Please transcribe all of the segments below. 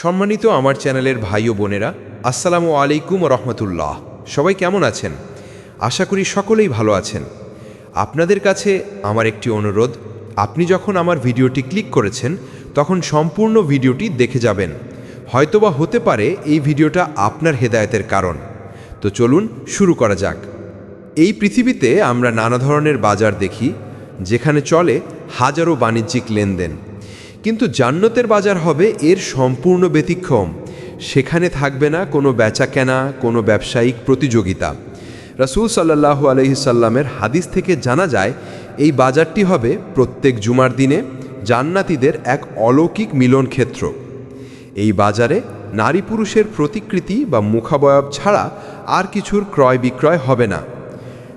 সম্মানিত আমার চ্যানেলের ভাই ও বোনেরা, আসসালামু আলাইকুম রহমতুল্লাহ। সবাই কেমন আছেন? আশা করি সকলেই ভালো আছেন। আপনাদের কাছে আমার একটি অনুরোধ, আপনি যখন আমার ভিডিওটি ক্লিক করেছেন, তখন সম্পূর্ণ ভিডিওটি দেখে যাবেন। হয়তোবা হতে পারে এই ভিডিওটা আপনার হেদায়তের কারণ। তো চলুন শুরু করা যাক। এই পৃথিবীতে আমরা নানা ধরনের বাজার দেখি, যেখানে চলে হাজারো বাণিজ্যিক লেনদেন। কিন্তু জান্নতের বাজার হবে এর সম্পূর্ণ ব্যতিক্রম। সেখানে থাকবে না কোনো বেচা কেনা কোনো ব্যবসায়িক প্রতিযোগিতা। রাসূল সাল্লাহু আলহিসাল্লামের হাদিস থেকে জানা যায়, এই বাজারটি হবে প্রত্যেক জুমার দিনে জান্নাতীদের এক অলৌকিক মিলন ক্ষেত্র। এই বাজারে নারী পুরুষের প্রতিকৃতি বা মুখাবয়ব ছাড়া আর কিছুর ক্রয় বিক্রয় হবে না।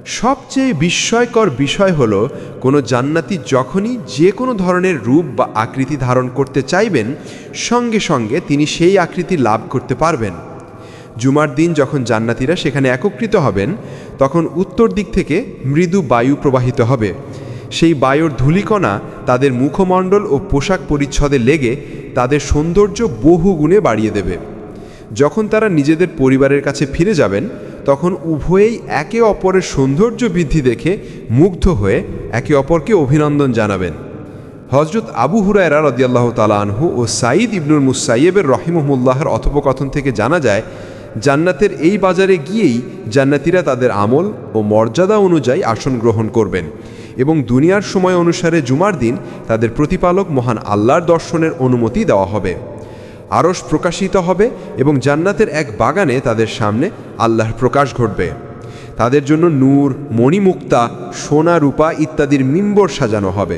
সবচেয়ে বিস্ময়কর বিষয় হলো, কোনো জান্নাতি যখনই যে কোনো ধরনের রূপ বা আকৃতি ধারণ করতে চাইবেন, সঙ্গে সঙ্গে তিনি সেই আকৃতি লাভ করতে পারবেন। জুমার দিন যখন জান্নাতিরা সেখানে একত্রিত হবেন, তখন উত্তর দিক থেকে মৃদু বায়ু প্রবাহিত হবে। সেই বায়ুর ধূলিকণা তাদের মুখমণ্ডল ও পোশাক পরিচ্ছদে লেগে তাদের সৌন্দর্য বহু গুণে বাড়িয়ে দেবে। যখন তারা নিজেদের পরিবারের কাছে ফিরে যাবেন তখন উভয়েই একে অপরের সৌন্দর্য বৃদ্ধি দেখে মুগ্ধ হয়ে একে অপরকে অভিনন্দন জানাবেন। হজরত আবু হুরায়রা রদিয়াল্লাহ তালা আনহু ও সাঈদ ইবনুল মুসাইয়েবের রহিমহুল্লাহর অথোপকথন থেকে জানা যায়, জান্নাতের এই বাজারে গিয়েই জান্নাতিরা তাদের আমল ও মর্যাদা অনুযায়ী আসন গ্রহণ করবেন এবং দুনিয়ার সময় অনুসারে জুমার দিন তাদের প্রতিপালক মহান আল্লাহর দর্শনের অনুমতি দেওয়া হবে। আরশ প্রকাশিত হবে এবং জান্নাতের এক বাগানে তাদের সামনে আল্লাহর প্রকাশ ঘটবে। তাদের জন্য নূর, মণিমুক্তা, সোনা, রূপা ইত্যাদির মিম্বর সাজানো হবে।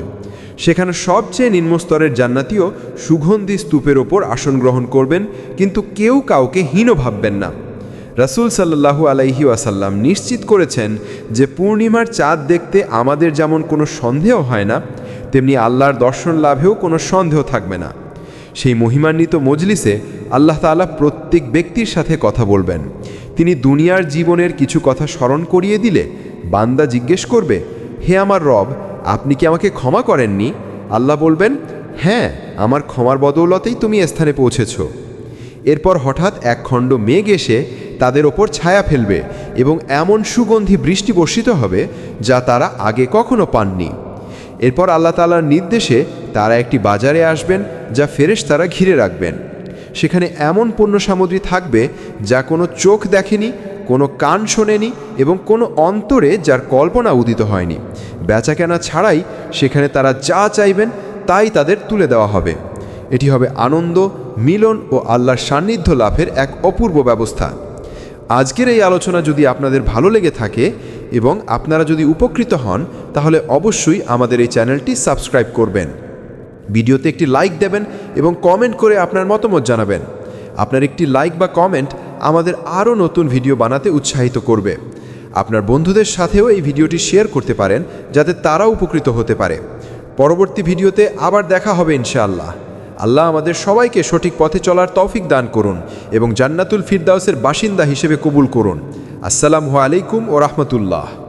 সেখানে সবচেয়ে নিম্নস্তরের জান্নাতিও সুগন্ধি স্তূপের ওপর আসন গ্রহণ করবেন, কিন্তু কেউ কাউকে হীন ভাববেন না। রাসূল সাল্লাহু আলাইহি ওয়াসাল্লাম নিশ্চিত করেছেন যে পূর্ণিমার চাঁদ দেখতে আমাদের যেমন কোনো সন্দেহ হয় না, তেমনি আল্লাহর দর্শন লাভেও কোনো সন্দেহ থাকবে না। সেই মহিমান্বিত মজলিসে আল্লাহ তাআলা প্রত্যেক ব্যক্তির সাথে কথা বলবেন। তিনি দুনিয়ার জীবনের কিছু কথা স্মরণ করিয়ে দিলে বান্দা জিজ্ঞেস করবে, হে আমার রব, আপনি কি আমাকে ক্ষমা করেননি? আল্লাহ বলবেন হ্যাঁ আমার ক্ষমার বদৌলতেই তুমি স্থানে পৌঁছেছ। এরপর হঠাৎ এক খণ্ড মেঘ এসে তাদের ওপর ছায়া ফেলবে এবং এমন সুগন্ধি বৃষ্টি বর্ষিত হবে যা তারা আগে কখনো পাননি। এরপর আল্লাহ তালার নির্দেশে তারা একটি বাজারে আসবেন, যা ফেরেশ তারা ঘিরে রাখবেন। সেখানে এমন পণ্য সামগ্রী থাকবে, যা কোনো চোখ দেখেনি, কোনো কান শোনেনি এবং কোনো অন্তরে যার কল্পনা উদিত হয়নি। বেচাকেনা ছাড়াই সেখানে তারা যা চাইবেন, তাই তাদের তুলে দেওয়া হবে। এটি হবে আনন্দ, মিলন ও আল্লাহর সান্নিধ্য লাভের এক অপূর্ব ব্যবস্থা। আজকের এই আলোচনা যদি আপনাদের ভালো লেগে থাকে এবং আপনারা যদি উপকৃত হন, তাহলে অবশ্যই আমাদের এই চ্যানেলটি সাবস্ক্রাইব করবেন। ভিডিওতে একটি লাইক দেবেন এবং কমেন্ট করে আপনার মতামত জানাবেন। আপনার একটি লাইক বা কমেন্ট আমাদের আরও নতুন ভিডিও বানাতে উৎসাহিত করবে। আপনার বন্ধুদের সাথেও এই ভিডিওটি শেয়ার করতে পারেন, যাতে তারা উপকৃত হতে পারে। পরবর্তী ভিডিওতে আবার দেখা হবে ইনশাআল্লাহ। আল্লাহ আমাদের সবাইকে সঠিক পথে চলার তৌফিক দান করুন এবং জান্নাতুল ফিরদাউসের বাসিন্দা হিসেবে কবুল করুন। আসসালামু আলাইকুম ও রহমতুল্লাহ।